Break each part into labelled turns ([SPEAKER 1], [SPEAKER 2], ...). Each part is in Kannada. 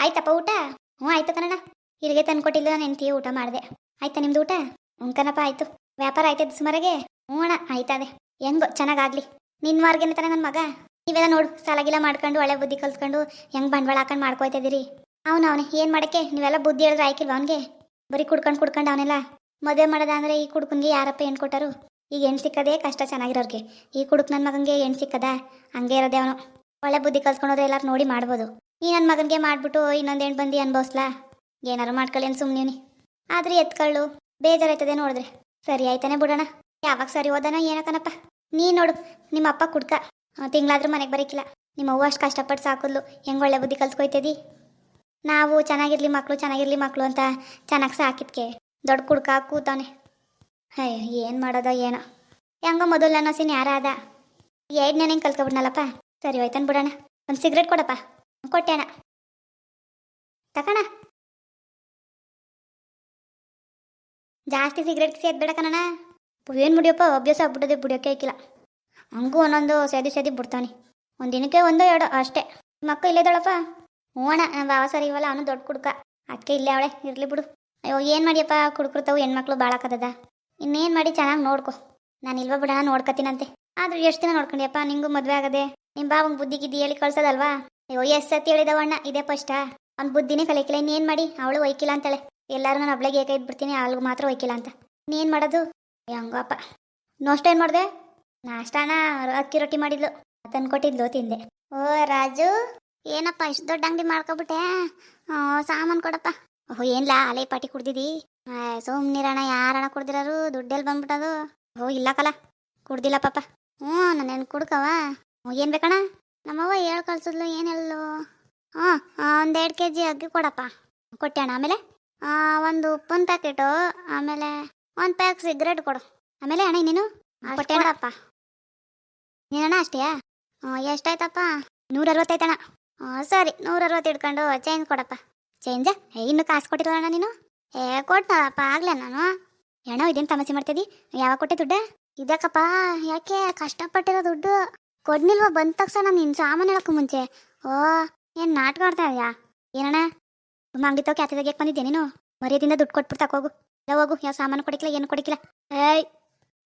[SPEAKER 1] ಆಯ್ತಪ್ಪ ಊಟ? ಹ್ಞೂ, ಆಯ್ತು ಕಣಣ್ಣ. ಇಲ್ಲಿಗೆ ತಂದು ಕೊಟ್ಟಿಲ್ಲ ಹೆಂಡತಿ ಊಟ ಮಾಡಿದೆ. ಆಯ್ತಾ ನಿಮ್ದು ಊಟ? ಹ್ಞೂ ಕಣಪ್ಪ, ಆಯ್ತು. ವ್ಯಾಪಾರ ಆಯ್ತದ ಸುಮಾರಿಗೆ? ಹ್ಞೂ ಅಣ್ಣ ಆಯ್ತದೆ ಹೆಂಗೋ, ಚೆನ್ನಾಗಾಗ್ಲಿ. ನಿನ್ನ ಮಾರ್ಗೇನೆ ತಾನೆ ನನ್ನ ಮಗ? ನೀವೆಲ್ಲ ನೋಡು ಸಾಲಾಗಿಲ್ಲ ಮಾಡ್ಕೊಂಡು, ಒಳ್ಳೆ ಬುದ್ಧಿ ಕಲ್ತ್ಕೊಂಡು, ಹೆಂಗ್ ಬಂಡವಾಳ ಹಾಕೊಂಡು ಮಾಡ್ಕೊಯ್ತಿದ್ದೀರಿ ಅವ್ನು, ಅವನೇ, ಏನು ಮಾಡಕ್ಕೆ? ನೀವೆಲ್ಲ ಬುದ್ಧಿ ಹೇಳಿದ್ರೆ ಆಯ್ಕಿಲ್ವ ಅವನಿಗೆ? ಬರೀ ಕುಡ್ಕೊಂಡು ಕುಡ್ಕೊಂಡು ಅವನೆಲ್ಲ ಮದುವೆ ಮಾಡೋದ ಅಂದ್ರೆ ಈ ಕುಡ್ಕನ್ಗೆ ಯಾರಪ್ಪ ಏನು ಕೊಟ್ಟರು? ಈಗ ಹೆಣ್ಣು ಸಿಕ್ಕದೇ ಕಷ್ಟ ಚೆನ್ನಾಗಿರೋರ್ಗೆ. ಈ ಕುಡುಕ್ ನನ್ನ ಮಗನಿಗೆ ಹೆಣ್ ಸಿಕ್ಕದ? ಹಂಗೆ ಇರೋದೆ ಅವನು. ಒಳ್ಳೆ ಬುದ್ಧಿ ಕಲ್ತ್ಕೊಂಡ್ರೆ ಎಲ್ಲಾರು ನೋಡಿ ಮಾಡ್ಬೋದು. ಈ ನನ್ನ ಮಗನಿಗೆ ಮಾಡಿಬಿಟ್ಟು ಇನ್ನೊಂದು ಹೆಣ್ಣು ಬಂದು ಅನ್ಭವಿಸ್ಲಾ? ಏನಾರು ಮಾಡ್ಕೊಳ್ಳಿ ಅಂತ ಸುಮ್ಮನೆ ಆದ್ರೆ ಎತ್ಕೊಳ್ಳು. ಬೇಜಾರಾಯ್ತದೆ ನೋಡಿದ್ರೆ. ಸರಿ ಆಯ್ತಾನೆ ಬಿಡೋಣ. ಯಾವಾಗ ಸರಿ ಹೋದನ ಏನಕ್ಕನಪ್ಪ ನೀ ನೋಡು, ನಿಮ್ಮ ಅಪ್ಪ ಕುಡ್ಕ. ತಿಂಗಳಾದ್ರೂ ಮನೆಗೆ ಬರೀಕಿಲ್ಲ. ನಿಮ್ಮ ಅವ್ವ ಅಷ್ಟು ಕಷ್ಟಪಟ್ಟು ಸಾಕಿದ್ಲು. ಹೆಂಗೆ ಒಳ್ಳೆ ಬುದ್ಧಿ ಕಲ್ತ್ಕೊಯ್ತದಿ ನಾವು ಚೆನ್ನಾಗಿರ್ಲಿ ಮಕ್ಕಳು ಚೆನ್ನಾಗಿರ್ಲಿ ಮಕ್ಕಳು ಅಂತ ಚೆನ್ನಾಗಿ ಸಾಕಿದ್ಕೆ. ದೊಡ್ಡ ಕುಡ್ಕ ಕೂತಾನೆ ಹೈ, ಏನು ಮಾಡೋದ ಏನೋ. ಹೆಂಗೋ ಮೊದಲು ನನ್ನ ಸೀನ್ ಯಾರ ಅದ ಎರಡನೇ ಹೆಂಗೆ ಕಲ್ತ್ಕೊಬಿಡ್ನಲ್ಲಪ್ಪ ಸರಿ ಹೋಯ್ತಾನೆ ಬಿಡೋಣ. ಒಂದು ಸಿಗ್ರೆಟ್ ಕೊಡಪ್ಪ. ಕೊಟ್ಟೆ ಅಣ್ಣ ತಕಣ. ಜಾಸ್ತಿ ಸಿಗರೇಟ್ ಸೇದ್ಬೇಡ ಕಣ ಏನು ಮುಡಿಯಪ್ಪ ಅಭ್ಯಾಸ ಆಗ್ಬಿಟ್ಟದೆ ಬಿಡಿಯೋಕೆ ಐಕಿಲ್ಲ ಹಂಗೂ ಒಂದೊಂದು ಸೇದಿ ಸೇದಿ ಬಿಡ್ತಾನೆ ಒಂದು ದಿನಕ್ಕೆ ಒಂದೋ ಎರಡೋ, ಅಷ್ಟೇ. ಮಕ್ಕ ಇಲ್ಲೇದಳಪ್ಪ ಹೋಣ ಬಾವ ಸರಿ ಇವಲ್ಲ, ಅವನು ದೊಡ್ಡ ಕುಡ್ಕ. ಅದಕ್ಕೆ ಇಲ್ಲೇ ಅವಳೆ, ಇರಲಿ ಬಿಡು. ಅಯ್ಯೋ, ಏನು ಮಾಡಿಯಪ್ಪ ಕುಡ್ಕೊಡ್ತಾವು ಹೆಣ್ಮಕ್ಳು ಭಾಳಕ್ಕದ ಇನ್ನೇನು ಮಾಡಿ ಚೆನ್ನಾಗಿ ನೋಡ್ಕೊ. ನಾನು ಇಲ್ವ ಬಿಡ ನೋಡ್ಕತೀನಂತೆ ಆದರೂ ಎಷ್ಟು ದಿನ ನೋಡ್ಕೊಂಡಿಯಪ್ಪ, ನಿಂಗೂ ಮದುವೆ ಆಗದೆ? ನಿಮ್ಮ ಬಾವಂಗೆ ಬುದ್ಧಿಗಿದ್ದು ಹೇಳಿ ಕಳ್ಸೋದಲ್ವಾ? ಅಯ್ಯೋ ಎಷ್ಟು ಸತಿ ಹೇಳಿದವಣ್ಣ ಇದೇ ಫಸ್ಟಾ ಅವ್ನ ಬುದ್ಧಿನೇ ಕಲಿಕಿಲ್ಲ. ಇನ್ನೇನು ಮಾಡಿ? ಅವಳು ಒಯ್ಕಿಲ್ಲ ಅಂತಾಳೆ. ಎಲ್ಲರೂ ನಾನು ಒಬ್ಳಿಗೆ ಏಕ ಇದ್ಬಿಡ್ತೀನಿ ಅವಳಿಗೆ ಮಾತ್ರ ಒಯ್ಕಿಲ್ಲ ಅಂತ. ನೀನು ಮಾಡೋದು? ಹಂಗಪ್ಪ ನೋಷ್ಟ ಏನು ಮಾಡಿದೆ? ನಾಷ್ಟಾನ? ಅಕ್ಕಿ ರೊಟ್ಟಿ ಮಾಡಿದ್ಲು. ತಂದ್ಕೊಟ್ಟಿದ್ಲು ತಿಂದೆ. ಓ, ರಾಜು. ಏನಪ್ಪ, ಇಷ್ಟು ದೊಡ್ಡ ಅಂಗಡಿ ಮಾಡ್ಕೊಬಿಟ್ಟೆ? ಸಾಮಾನು ಕೊಡಪ್ಪ. ಓಹ್, ಏನ್ಲಾ? ಅಲೆ ಪಾಟಿ ಕುಡ್ದಿದಿ? ಸುಮ್ನಿರಣ ಯಾರಣ ಕುಡ್ದಿರೋರು? ದುಡ್ಡೆಲ್ಲಿ ಬಂದ್ಬಿಟ್ಟದು. ಓ ಇಲ್ಲ ಕಲ. ಕುಡ್ದಿಲ್ಲ ಪಾಪ. ಹ್ಞೂ ನಾನೇನು ಕುಡ್ಕವ. ಏನು ಬೇಕಣ್ಣ? ನಮ್ಮವ್ವ ಹೇಳ್ ಕಳ್ಸಿದ್ಲು ಏನೆಲ್ಲೋ. ಹಾಂ ಒಂದು ಎರಡು ಕೆ ಜಿ ಅಕ್ಕಿ ಕೊಡಪ್ಪ. ಕೊಟ್ಟಣ ಆಮೇಲೆ? ಒಂದು ಉಪ್ಪಿನ ಪ್ಯಾಕೆಟು ಆಮೇಲೆ ಒಂದು ಪ್ಯಾಕ್ ಸಿಗರೇಟ್ ಕೊಡು. ಆಮೇಲೆ ಅಣ್ಣ ನೀನು ಕೊಟ್ಟೆ ಅಣ್ಣಪ್ಪ ನೀನಣ್ಣ ಅಷ್ಟೇ ಎಷ್ಟಾಯ್ತಪ್ಪ? ನೂರ ಅರವತ್ತೈತಣ್ಣ ಹ್ಞೂ ಸರಿ ನೂರ ಅರವತ್ತು ಇಟ್ಕೊಂಡು ಚೇಂಜ್ ಕೊಡಪ್ಪ ಚೇಂಜ ಏ ಇನ್ನು ಕಾಸು ಕೊಟ್ಟಿರಲ್ಲ ಅಣ್ಣ ನೀನು? ಏ ಕೊಟ್ಟಪ್ಪ ಆಗ್ಲೇ ನಾನು. ಅಣ್ಣ ಇದೇನು ತಮಾಷೆ ಮಾಡ್ತಿದ್ದಿ ಯಾವಾಗ ಕೊಟ್ಟೆ ದುಡ್ಡ? ಇದಕ್ಕಪ್ಪ ಯಾಕೆ? ಕಷ್ಟಪಟ್ಟಿರೋ ದುಡ್ಡು. ಕೊಡ್ನಿಲ್ವಾ ಬಂದ ತಕ್ಷಣ ನಿನ್ನ ಸಾಮಾನು ಹೇಳಕ್ಕೂ ಮುಂಚೆ ಓ ಏನು ನಾಟಕ ಆಡ್ತಾ ಇದೆಯಾ ಏನಣ್ಣ ತುಂಬ ಅಂಗಡಿ ತಗೋ ಕ್ಯಾತೆ ತೆಗಿಯಕ್ಕೆ ಬಂದಿದ್ದೆ ನೀನು ಮರ್ಯಾದಿಂದ ದುಡ್ಡು ಕೊಟ್ಬಿಟ್ಟು ತಕೋಗು ಇಲ್ಲ ಹೋಗು ಯಾವ ಸಾಮಾನು ಕೊಡಿಕಿಲ್ಲ ಏನು ಕೊಡಿಕಿಲ್ಲ ಏಯ್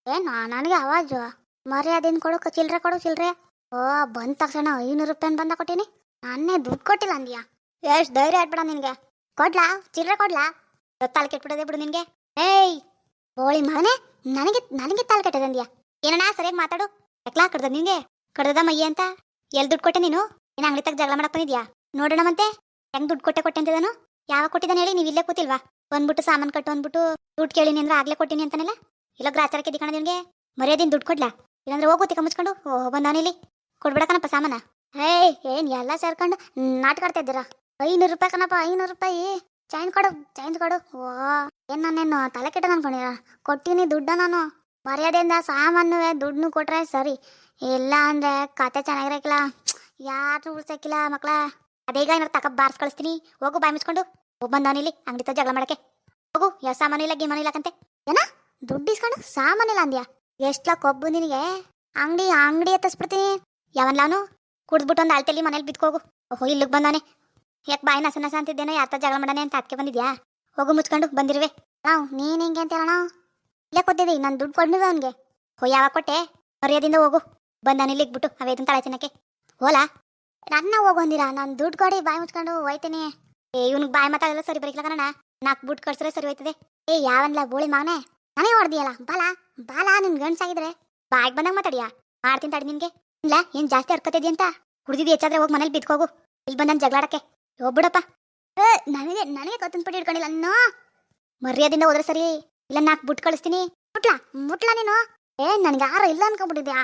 [SPEAKER 1] ಏ ನನಗೆ ಅವಾಜು ಮರ್ಯಾದೆಯಿಂದ ಕೊಡು ಕ- ಚಿಲ್ರೆ ಕೊಡು ಚಿಲ್ರೆ ಓ ಬಂದ ತಕ್ಷಣ ಐನೂರು ರೂಪಾಯಿ ಬಂದ ಕೊಟ್ಟಿನಿ ನಾನೇ ದುಡ್ಡು ಕೊಟ್ಟಿಲ್ಲ ಅಂದ್ಯಾ ಎಷ್ಟು ಧೈರ್ಯ ಆಡ್ಬೇಡ ನಿನ್ಗೆ ಕೊಡ್ಲಾ ಚಿಲ್ರೆ ಕೊಡ್ಲಾ ತಾಲ್ ಕೆಟ್ಬಿಡದೆ ಬಿಡು ನಿನ್ಗೆ ಏಯ್ ಬೋಳಿ ಮಗನೇ ನನಗೆ ನನಗೆ ತಾಲ್ ಕೆಟ್ಟದಂದ್ಯಾ ಏನಣ್ಣ ಸರಿಯಾಗಿ ಮಾತಾಡು ಎಕ್ಲಾ ಕಡ್ದ ನಿನ್ಗೆ ಕಡ್ದದ ಮಯ್ಯ ಅಂತ? ಎಲ್ಲಿ ದುಡ್ಡು ಕೊಟ್ಟೆ ನೀನು? ನೀನು ಅಂಗಡಿ ತಗ ಜಗಳ ಮಾಡಕ್ ನೋಡೋಣ ಮತ್ತೆ. ಹೆಂಗ್ ದುಡ್ಡು ಕೊಟ್ಟೆ ಕೊಟ್ಟೆ ಅಂತಿದ್ದಾನು ಯಾವಾಗ ಕೊಟ್ಟಿದ್ದಾನೆ ಹೇಳಿ ನೀವು ಇಲ್ಲೇ ಕೂತಿಲ್ವಾ? ಬಂದ್ಬಿಟ್ಟು ಸಾಮಾನು ಕಟ್ಟು ಅಂದ್ಬಿಟ್ಟು ದುಡ್ಡು ಕೇಳಿನಿ ಅಂದ್ರೆ ಆಗ್ಲೇ ಕೊಟ್ಟಿನಿ ಅಂತಾನೆಲ್ಲ? ಇಲ್ಲ ಗ್ರಾಚಾರಕ್ಕೆ ದಿಕ್ಕಣ ನಿನ್ಗೆ ಮರ್ಯಾದಿನ ದುಡ್ಡು ಕೊಡ್ಲಾ? ಇಲ್ಲಾಂದ್ರೆ ಹೋಗು ತಿಕ್ಕ ಮುಚ್ಕೊಂಡು. ಓ ಬಂದಾನಿಲ್ಲಿ ಕೊಡ್ಬಿಡಕನಪ್ಪ ಸಾಮಾನ. ಏಯ್, ಏನ್ ಎಲ್ಲ ಸೇರ್ಕೊಂಡು ನಾಟಕ ಆಡ್ತಾ ಇದ್ದೀರಾ? ಐನೂರು ರೂಪಾಯಿ ಕಣಪ್ಪ, ಐನೂರು ರೂಪಾಯಿ. ಚೈನ್ ಕೊಡು ಚೈನ್ ಕೊಡು. ಓ, ಏನ್ ನಾನೇನು ತಲೆ ಕೆಟ್ಟ ಅನ್ಕೊಂಡಿರ? ಕೊಟ್ಟಿನಿ ದುಡ್ಡ ನಾನು. ಮರ್ಯಾದೆಯಿಂದ ಸಾಮಾನು ದುಡ್ಡು ಕೊಟ್ರೆ ಸರಿ. ಇಲ್ಲ ಅಂದ್ರೆ ಕತೆ ಚೆನ್ನಾಗಿರಕ್ಕಿಲ್ಲ ಯಾರು ಉಳ್ಸಕ್ಕಿಲ್ಲ ಮಕ್ಳ. ಅದೇಗ ಏನಾರು ತಕ ಬಾರ್ಸ್ ಕಳಿಸ್ತೀನಿ. ಹೋಗು, ಬಾಯ್ ಮುಚ್ಕೊಂಡು. ಹೋಗ್ ಬಂದವನಿಲ್ಲಿ ಅಂಗಡಿ ತ ಜಗಳ ಮಾಡಕ್ಕೆ. ಹೋಗು ಯಾವ ಸಾಮಾನು ಇಲ್ಲ ಗಿಮಾನು ಇಲ್ಲ ಕಂತೆ. ಏನ? ದುಡ್ಡು ಇಸ್ಕೊಂಡು ಸಾಮಾನಿಲ್ಲ ಅಂದ್ಯಾ? ಎಷ್ಟ್ಲ ಕೊಬ್ಬು ನಿನಗೆ? ಅಂಗಡಿ ಅಂಗಡಿ ಎತ್ತಿಸ್ಬಿಡ್ತೀನಿ. ಯಾವನ್ಲಾನು? ಕುಡಿದ್ಬಿಟ್ಟು ಒಂದು ಅಳ್ತೆಲಿ ಮನೇಲಿ ಬಿತ್ಕೋಗು ಓಹೋ, ಇಲ್ಲಿಗೆ ಬಂದಾನೆ ಯಾಕೆ ಬಾಯಿ ನಸ ನಸ ಅಂತಿದ್ದೇನೋ ಯಾತ ಜಗಳ ಮಾಡಾನೆ ಅಂತ ಅದಕ್ಕೆ ಬಂದಿದ್ಯಾ? ಹೋಗು, ಮುಚ್ಕೊಂಡು, ಬಂದಿರುವೆ. ನಾವು, ನೀನು ಹೆಂಗೆ ಅಂತ ಹೇಳೋಣ? ಇಲ್ಲೇ ಕೊಟ್ಟಿದ್ದಿ ನಾನು ದುಡ್ಡು ಕೊಡ್ನಿವೆ ಅವನಿಗೆ? ಹೋ ಯಾವಾಗ ಕೊಟ್ಟೆ? ಮರ್ಯಾದಿಂದ ಹೋಗು. ಬಂದಾನೆ ಇಲ್ಲಿಗೆ ಬಿಟ್ಟು ಅವೇದನ್ ತಲೆ ತಿನ್ನಕ್ಕೆ. ಹೋಲಾ? ನನ್ನ ಹೋಗೊಂದಿರಾ ನಾನು ದುಡ್ಡು ಕೊಡಿ ಬಾಯಿ ಮುಚ್ಕೊಂಡು ಹೋಯ್ತೇನೆ. ಏ, ಇವ್ನಿಗೆ ಬಾಯಿ ಮಾತಾಡಲ್ಲ ಸರಿ ಬರೀಕ್ಲ ಕಣ ನಾಲ್ಕು ಬುಟ್ ಕಳ್ಸಿದ್ರೆ ಸರಿ ಹೋಯ್ತದೆ. ಏ, ಯಾವನ್ಲ ಬೋಳಿ ಮಾವನೆ? ನಾನೇ ಹೊಡ್ದಿಯಲ್ಲ? ಬಾಲ? ಬಾಲ, ನಿನ್ ಗಂಡ್ಸಾಗಿದ್ರೆ ಬಾಯಿಗೆ ಬಂದಾಗ ಮಾತಾಡಿಯಾ? ಮಾಡ್ತೀನಿ ತಡಿ ನಿನ್ಗೆ. ಇಲ್ಲ ಏನ್ ಜಾಸ್ತಿ ಹರ್ಕತಿದ್ಯ ಅಂತ? ಕುಡ್ದಿದ್ದು ಹೆಚ್ಚಾದ್ರೆ ಹೋಗಿ ಮನೇಲಿ ಬಿದ್ಕೋಗು ಇಲ್ಲಿ ಬಂದ್ ಜಗಳಾಡಕ್ಕೆ ಹೋಗ್ಬಿಡಪ್ಪ. ಏ, ನನಗೆ ನನಗೆ ಕತ್ತಿನ ಪಟ್ಟಿ ಇಟ್ಕೊಂಡಿಲ್ಲ ಅನ್ನೋ ಮರ್ಯಾದಿಂದ ಹೋದ್ರೆ ಸರಿ. ಇಲ್ಲ ನಾಕ್ ಬುಟ್ ಕಳಿಸ್ತೀನಿ. ಮುಟ್ಲಾ? ಮುಟ್ಲಾ ನೀನು? ಏ, ನನ್ಗೆ ಯಾರು ಇಲ್ಲ ಅನ್ಕೊಬಿಟ್ಟಿದ್ಯಾ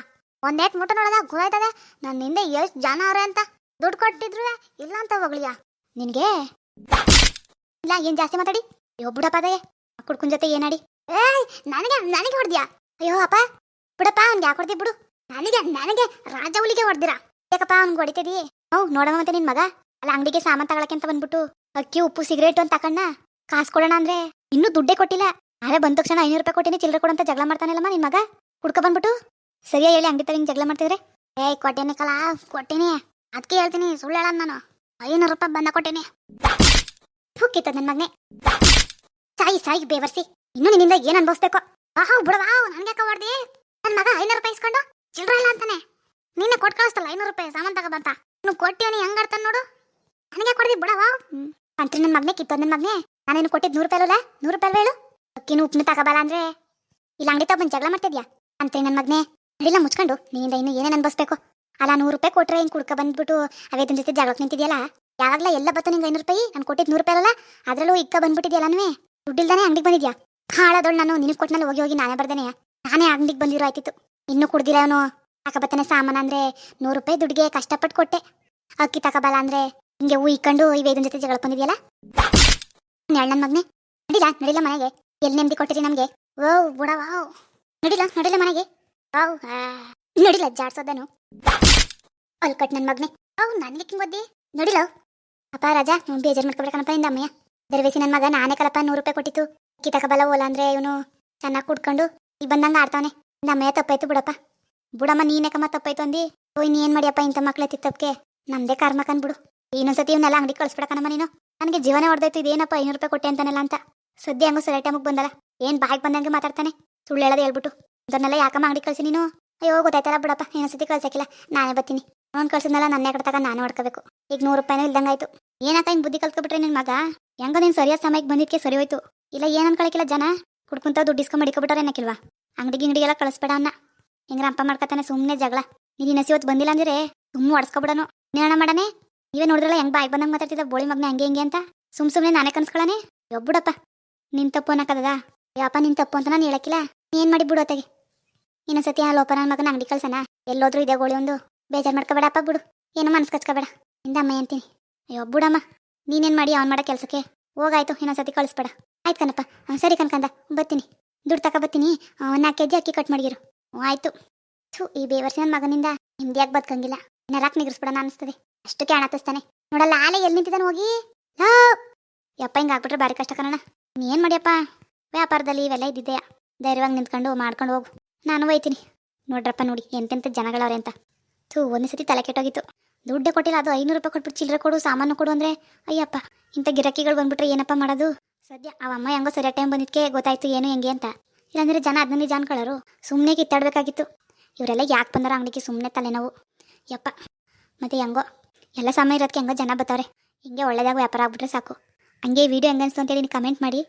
[SPEAKER 1] ಒಂದೇಟ್ ಮುಟ್ಟ ನೋಡದ ಗೊತ್ತಾಯ್ತದೆ ನನ್ನ ಹಿಂದೆ ಎಷ್ಟು ಜನ ಅವ್ರೆ ಅಂತ. ದುಡ್ಡು ಕೊಟ್ಟಿದ್ರು ಇಲ್ಲ ಅಂತ ಹೋಗ್ಲಿಯಾ? ನಿನಗೆ? ಇಲ್ಲ, ಏನ್ ಜಾಸ್ತಿ ಮಾತಾಡಿ? ಅಯ್ಯೋ, ಬಿಡಪ್ಪ ಅದೇ. ಕುಡ್ಕುನ್ ಜೊತೆ ಏನಾಡಿ? ಏಯ್, ನನಗೆ ನನಗೆ ಹೊಡ್ದ್ಯಾ? ಅಯ್ಯೋ, ಅಪ್ಪ. ಬಿಡಪ್ಪ, ಅವ್ನ್ಗೆ ಯಾಕೆ ಹೊಡ್ದಿ ಬಿಡು. ನನಗೆ ನನಗೆ ರಾಜ ಹುಲಿಗೆ ಹೊಡ್ದಿರಾ? ಯಾಕಪ್ಪ, ಅವ್ನ್ಗೆ ಹೊಡಿತಿದಿ? ಹ್ಞೂ ನೋಡಮ್ಮ ಮತ್ತೆ ನಿನ್ ಮಗ. ಅಲ್ಲ, ಅಂಗಡಿಗೆ ಸಾಮಾನ್ ತಗೊಳಕ್ಕೆ ಅಂತ ಬಂದ್ಬಿಟ್ಟು ಅಕ್ಕಿ, ಉಪ್ಪು, ಸಿಗರೇಟ್ ಅಂತ ತಕಣ್ಣ ಕಾಸು ಕೊಡೋಣ ಅಂದ್ರೆ ಇನ್ನೂ ದುಡ್ಡೇ ಕೊಟ್ಟಿಲ್ಲ. ಆದ್ರೆ ಬಂದ ತಕ್ಷಣ ಐನೂರು ರೂಪಾಯಿ ಕೊಟ್ಟಿನಿ, ಚಿಲ್ಲರೆ ಕೊಡಂತ ಜಗಳ ಮಾಡ್ತಾನಲ್ಲಮ್ಮ ನಿನ್ ಮಗ. ಕುಡ್ಕ ಬಂದ್ಬಿಟ್ಟು. ಸರಿಯಾ ಹೇಳಿ ಅಂಗಡಿ ತಗ ಜಗಳ ಮಾಡ್ತಿದ್ರೆ? ಏಯ್ ಕೊಟ್ಟೇನಿ ಕಲಾ, ಕೊಟ್ಟೇನಿ. ಅದಕ್ಕೆ ಹೇಳ್ತೀನಿ, ಸುಳ್ಳು ನಾನು. ಐನೂರು ರೂಪಾಯಿ ಬಂದ ಕೊಟ್ಟೇನೆ. ಹುಕ್ಕಿತ್ತು ನನ್ನ ಮಗನೆ. ಸಾಯಿ ಸಾಯಿ, ಬೇವರ್ಸಿ. ಇನ್ನು ನಿನ್ನಿಂದ ಏನ್ ಅನ್ಭವಿಸ್ಬೇಕು? ಆಹಾ ಬಿಡವಾ ನನ್ಗೆ ಹೊಡ್ದಿ ನನ್ನ ಮಗ ಐನೂರು ರೂಪಾಯಿ ಇಸ್ಕೊಂಡು ಚಿಲ್ಡ್ರ ಇಲ್ಲ ಅಂತಾನೆ. ನಿನ್ನೆ ಕೊಟ್ಟು ಕಳಿಸ್ತಲ್ಲ ಐನೂರು ರೂಪಾಯಿ, ಸಾಮಾನ್ ತಗೊಬಂತ ನೀನು ಕೊಟ್ಟಿವನಿ ಆಡ್ತಾನೆ ನೋಡು. ನನಗೆ ಕೊಡ್ದಿ ಬಿಡವಾ ಅಂತ ನನ್ನ ಮಗನೇ ಕಿತ್ತು ನನ್ನ ಮಗನೇ. ನಾನೇನು ಕೊಟ್ಟಿದ್ದು ನೂರು ರೂಪಾಯಿ ಅಲ್ಲ ನೂರು ರೂಪಾಯಿ ಹೇಳು? ಅಕ್ಕಿನೂ ಉಪ್ಪನ್ನು ತಗೋಬಲ್ಲ ಅಂದ್ರೆ. ಇಲ್ಲ, ಅಂಗಡಿ ತಗೊಂಡು ಜಗಳ ಮಾಡ್ತಿದ್ಯಾ? ಅಂತೆ ನನ್ನ ಮಗನೇ. ನಡಿಲ್ಲ ಮುಚ್ಕೊಂಡು. ನಿನ್ನಿಂದ ಇನ್ನು ಏನೇನು ಅನ್ಬಸ್ಬೇಕು ಅಲ್ಲ, ನೂರು ರೂಪಾಯಿ ಕೊಟ್ರೆ ಹಿಂಗೆ ಕುಡ್ಕ ಬಂದ್ಬಿಟ್ಟು ಅವೇದನ್ ಜೊತೆ ಜಾಗಕ್ಕೆ ನಿಂತಿದೆಯಲ್ಲ? ಯಾವಾಗಲ ಎಲ್ಲ ಬತ್ತು ನಿಂಗೆ ಐನೂರು ರೂಪಾಯಿ? ನಾನು ಕೊಟ್ಟಿದ್ದು ನೂರು ರೂಪಾಯಿ ಅಲ್ಲ ಅದರಲ್ಲೂ ಇಕ್ಕ ಬಂದ್ಬಿಟ್ಟಿದ್ಯಲ್ಲನೂ ದುಡ್ಡಿಲ್ದಾನೆ ಅಂಗಡಿಗೆ ಬಂದಿದ್ಯಾ? ಹಾಳಾದೋಳು ನಾನು ನಿನಗೆ ಕೊಟ್ಟನಲ್ಲಿ ಹೋಗಿ ಹೋಗಿ ನಾನೇ ಬರ್ದೇನೆ. ನಾನೇ ಅಂಗಡಿಗೆ ಬಂದಿರೋ ಆಯ್ತಿತ್ತು. ಇನ್ನು ಕುಡ್ದಿರೋನು? ತಕಬತ್ತಾನೆ ಸಾಮಾನು ಅಂದ್ರೆ ನೂರು ರೂಪಾಯಿ ದುಡ್ಡಿಗೆ ಕಷ್ಟಪಟ್ಟು ಕೊಟ್ಟೆ. ಅಕ್ಕಿ ತಕಬಲ್ಲ ಅಂದ್ರೆ ಹಿಂಗೆ ಹೂ ಇಕ್ಕೊಂಡು ಈ ವೇದನ್ ಜೊತೆ ಜಗಳ ಬಂದಿದ್ಯಲ್ಲ? ನನ್ನ ಮಗನೇ ನಡಿಲ್ಲ ನಡಿಲ್ಲ ಮನೆಗೆ? ಎಲ್ಲಿ ನೆಮ್ಮದಿ ಕೊಟ್ಟಿರಿ ನಮಗೆ? ಓ, ಬುಡ, ವಾವ್. ನಡಿಲ್ಲ ನಡಿಲ್ಲ ಮನೆಗೆ? ವಾವ್ ಆ, ನಡಿಲ್ಲ ಜಾಡ್ಸೋದನು ಅಲ್ಲಿ ಕಟ್ ನನ್ನ ಮಗ್ನೆ. ಅವ್ ನನಗೆ ಹಿಂಗ್ ನಡಿಲ್ಲ ಅಪ್ಪ ರಾಜಾ ನೀವು ಬೇಜಾರು ಮಾಡ್ಕೊಬೇಕನಪ್ಪ ಇಂದ ಅಮ್ಮಯ್ಯ. ದರ್ವೇಸಿ ನನ್ನ ಮಗ ನಾನೇ ಕಲಪ್ಪ ನೂರು ರೂಪಾಯಿ ಕೊಟ್ಟಿತ್ತು. ಅಕ್ಕಿ ಬಲ ಓಲ ಅಂದ್ರೆ ಇವನು ಚೆನ್ನಾಗಿ ಕುಡ್ಕೊಂಡು ಇಲ್ಲಿ ಬಂದಂಗ ಆಡ್ತಾವನೆ. ಇಂದ ಅಮ್ಮಯ್ಯ ತಪ್ಪಾಯ್ತು ಬಿಡಪ್ಪ. ಬುಡಮ್ಮ ನೀನೇಕಮ್ಮ ತಪ್ಪಾಯ್ತು ಅಂದಿ. ಇನ್ನು ಏನ್ ಮಾಡಿಯಪ್ಪ ಇಂಥ ಮಕ್ಳ ತಪ್ಪಕ್ಕೆ ನಮ್ದೇ ಕಾರ್ಮಕನ್ ಬಿಡು. ಇನ್ನೊಂದ್ಸತಿ ಇವನ್ನೆಲ್ಲ ಅಂಗಡಿ ಕಳ್ಸ್ಬಿಡಕನಮ್ಮ ನೀನು. ನನಗೆ ಜೀವನ ಹೊಡೆದೈತು ಇದೇನಪ್ಪ ಐನೂರು ರೂಪಾಯಿ ಕೊಟ್ಟೆ ಅಂತಾನಲ್ಲ ಅಂತ. ಸುದ್ದಿ ಹಂಗು ಸರಿ ಟೈಮಿಗೆ ಬಂದಲ್ಲ. ಏನ್ ಬಾಯಿಗೆ ಬಂದಂಗೆ ಮಾತಾಡ್ತಾನೆ. ಸುಳ್ಳು ಹೇಳೋದು ಹೇಳ್ಬಿಟ್ಟು. ಇದನ್ನೆಲ್ಲ ಯಾಕಮ್ಮ ಅಂಗಡಿ ಕಳ್ಸಿ ನೀನು? ಅಯ್ಯೋ, ಗೊತ್ತಾಯ್ತಲ್ಲ ಬಿಡಪ್ಪ ಇನ್ನೊಂದ್ಸತಿ ಕಳ್ಸಕ್ಕಿಲ್ಲ ನಾನೇ ಬರ್ತೀನಿ. ಅವ್ನು ಕಳ್ಸಿದ್ನಲ್ಲ ನನ್ನ ಕಡೆ ತಗ ನಾನು ಹೊಡ್ಕೋಬೇಕು ಈಗ ನೂರು ರೂಪಾಯಿನೂ ಇಲ್ದಂಗಾಯ್ತು. ಏನಕ್ಕ ಹಿಂಗ್ ಬುದ್ಧಿ ಕಲ್ತ್ಕೊಬಿಟ್ರೆ ನಿನ್ ಮಗ? ಹೆಂಗ ನೀನು ಸರಿಯಾದ ಸಮಯಕ್ಕೆ ಬಂದಿದ್ಕೆ ಸರಿ ಹೋಯ್ತು. ಇಲ್ಲ, ಏನ್ ಅನ್ಕೊಳಕಿಲ್ಲ ಜನ? ಕುಡ್ಕೊಂತ ದುಡ್ಡು ಇಸ್ಕೊಂಡ್ ಮಡಿಕೊಬಿಟ್ರೆ ಏನಕ್ಕಿಲ್ವಾ ಅಂಗಡಿ ಗಿಂಗಡಿಗೆಲ್ಲ ಕಳಿಸ್ಬೇಡ ಅನ್ನ. ಹೆಂಗ್ರ ಅಪ್ಪ ಮಾಡ್ಕೊತಾನೆ ಸುಮ್ಮನೆ ಜಗಳ. ನೀನು ಇನ್ನೊಸಿ ಇವತ್ತು ಬಂದಿಲ್ಲ ಅಂದ್ರೆ ಸುಮ್ಮನೆ ಹೊಡ್ಸ್ಕೊಬಿಡನು ನೇಣ ಮಾಡನೆ? ನೀವೇ ನೋಡಿದ್ರಲ್ಲ ಹೆಂಗ್ ಬಾಯ್ ಬಂದಂಗೆ ಮಾತಾಡ್ತಿದ್ದ ಬೋಳಿ ಮಗನ ಹಂಗೆ ಹಿಂಗೆ ಅಂತ? ಸುಮ್ ಸುಮ್ಮನೆ ನಾನೇ ಕನ್ಸ್ಕೊಳನೆ? ಒಬ್ಬುಡಪ್ಪ ನಿನ್ ತಪ್ಪು ಅನ್ನಕದ ಯಪ್ಪ ನಿನ್ ತಪ್ಪು ಅಂತ ನಾನು ಹೇಳಕ್ಕಿಲ್ಲ ಏನ್ ಮಾಡಿ ಬಿಡು ಅತ್ತಗೆ? ಇನ್ನೊಂದ್ಸತಿ ಆ ಲೋಪನ ಮಗನ ಅಂಗಡಿ ಕಳ್ಸನ? ಎಲ್ಲೋದ್ರೂ ಇದೆ ಗೋಳಿ ಒಂದು. ಬೇಜಾರ್ ಮಾಡ್ಕೋಬೇಡಪ್ಪ ಬಿಡು. ಏನು ಮನ್ಸ್ ಕಚ್ಕೋಬೇಡ. ಇಂದ ಅಮ್ಮ ಅಂತೀನಿ ಅಯ್ಯೋ, ಬಿಡಮ್ಮ. ನೀನೇನ್ ಮಾಡಿ ಅವ್ನು ಮಾಡೋ ಕೆಲಸಕ್ಕೆ? ಹೋಗಾಯ್ತು ಇನ್ನೊಂದ್ಸತಿ ಕಳಿಸ್ಬೇಡ. ಆಯ್ತು ಕಣಪ್ಪ. ಸರಿ ಕನ್ಕಂದ ಬರ್ತೀನಿ. ದುಡ್ಡು ತಕ ಬರ್ತೀನಿ. ನಾಲ್ಕು ಕೆ ಜಿ ಅಕ್ಕಿ ಕಟ್ ಮಾಡಿರು ಆಯ್ತು. ಥೂ, ಈ ಬೇವರ್ಸಿ ನನ್ನ ಮಗನಿಂದ ನಿಮ್ದ್ಯಾಕೆ ಬದುಕಂಗಿಲ್ಲ. ನರಾಕ್ ನಿಗರ್ಸ್ಬಿಡೋಣ ಅನಿಸ್ತದೆ. ಅಷ್ಟು ಕ್ಯಾಣತ್ತಿಸ್ತಾನೆ ನೋಡಲ್ಲ, ಆಲೆ ಎಲ್ಲಿ ನಿಂತಿದ್ದಾನೆ ಹೋಗಿ? ಯಪ್ಪ, ಹಿಂಗೆ ಆಗ್ಬಿಟ್ರೆ ಭಾರಿ ಕಷ್ಟ ಕಣ ಏನ್ ಮಾಡ್ಯಪ್ಪ? ವ್ಯಾಪಾರದಲ್ಲಿ ಇವೆಲ್ಲ ಇದ್ದಿದ್ದೆಯಾ ಧೈರ್ಯವಾಗಿ ನಿಂತ್ಕೊಂಡು ಮಾಡ್ಕೊಂಡು ಹೋಗು. ನಾನು ಒಯ್ತೀನಿ. ನೋಡ್ರಪ್ಪ ನೋಡಿ ಎಂತೆಂಥ ಜನಗಳವ್ರೆ ಅಂತ. ಥೂ, ಒಂದೇ ಸತಿ ತಲೆ ಕೆಟ್ಟೋಗಿತ್ತು. ದುಡ್ಡೇ ಕೊಟ್ಟಿಲ್ಲ, ಅದು ಐನೂರು ರೂಪಾಯಿ ಕೊಟ್ಬಿಟ್ಟು ಚಿಲ್ಲರೆ ಕೊಡು, ಸಾಮಾನು ಕೊಡು ಅಂದ್ರೆ, ಅಯ್ಯಪ್ಪ, ಇಂಥ ಗಿರಾಕಿಗಳು ಬಂದ್ಬಿಟ್ರೆ ಏನಪ್ಪ ಮಾಡೋದು? ಸದ್ಯ ಅಮ್ಮ ಹೆಂಗೋ ಸರಿಯಾದ ಟೈಮ್ ಬಂದಿದ್ದಕ್ಕೆ ಗೊತ್ತಾಯ್ತು ಏನು ಹೆಂಗೆ ಅಂತ. ಇಲ್ಲಾಂದರೆ ಜನ ಅದನ್ನೇ ಜಾನ್ಕೊಳ್ಳೋರು ಸುಮ್ಮನೆ ಕಿತ್ತಾಡಬೇಕಾಗಿತ್ತು. ಇವರೆಲ್ಲ ಯಾಕೆ ಬಂದಾರ ಅಂಗಡಿಗೆ ಸುಮ್ಮನೆ ತಲೆನೋವು. ಯಪ್ಪ, ಮತ್ತು ಹೆಂಗೋ, ಎಲ್ಲ ಸಮಯ ಇರೋದಕ್ಕೆ ಹೆಂಗೋ ಜನ ಬರ್ತಾರೆ ಹಿಂಗೆ ಒಳ್ಳೆಯದಾಗ ವ್ಯಾಪಾರ ಆಗ್ಬಿಟ್ರೆ ಸಾಕು. ಹಂಗೆ ವಿಡಿಯೋ ಹೆಂಗೆ ಅನಿಸ್ತು ಅಂತೇಳಿ ಕಮೆಂಟ್ ಮಾಡಿ.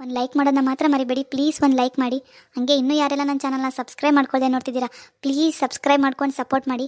[SPEAKER 1] ಒಂದು ಲೈಕ್ ಮಾಡೋದನ್ನ ಮಾತ್ರ ಮರಿಬೇಡಿ. ಪ್ಲೀಸ್ ಒಂದು ಲೈಕ್ ಮಾಡಿ. ಹಾಗೆ ಇನ್ನೂ ಯಾರೆಲ್ಲ ನನ್ನ ಚಾನಲ್ನ ಸಬ್ಸ್ಕ್ರೈಬ್ ಮಾಡ್ಕೊಳ್ಳದೆ ನೋಡ್ತಿದ್ದೀರಾ, ಪ್ಲೀಸ್ ಸಬ್ಸ್ಕ್ರೈಬ್ ಮಾಡ್ಕೊಂಡು ಸಪೋರ್ಟ್ ಮಾಡಿ.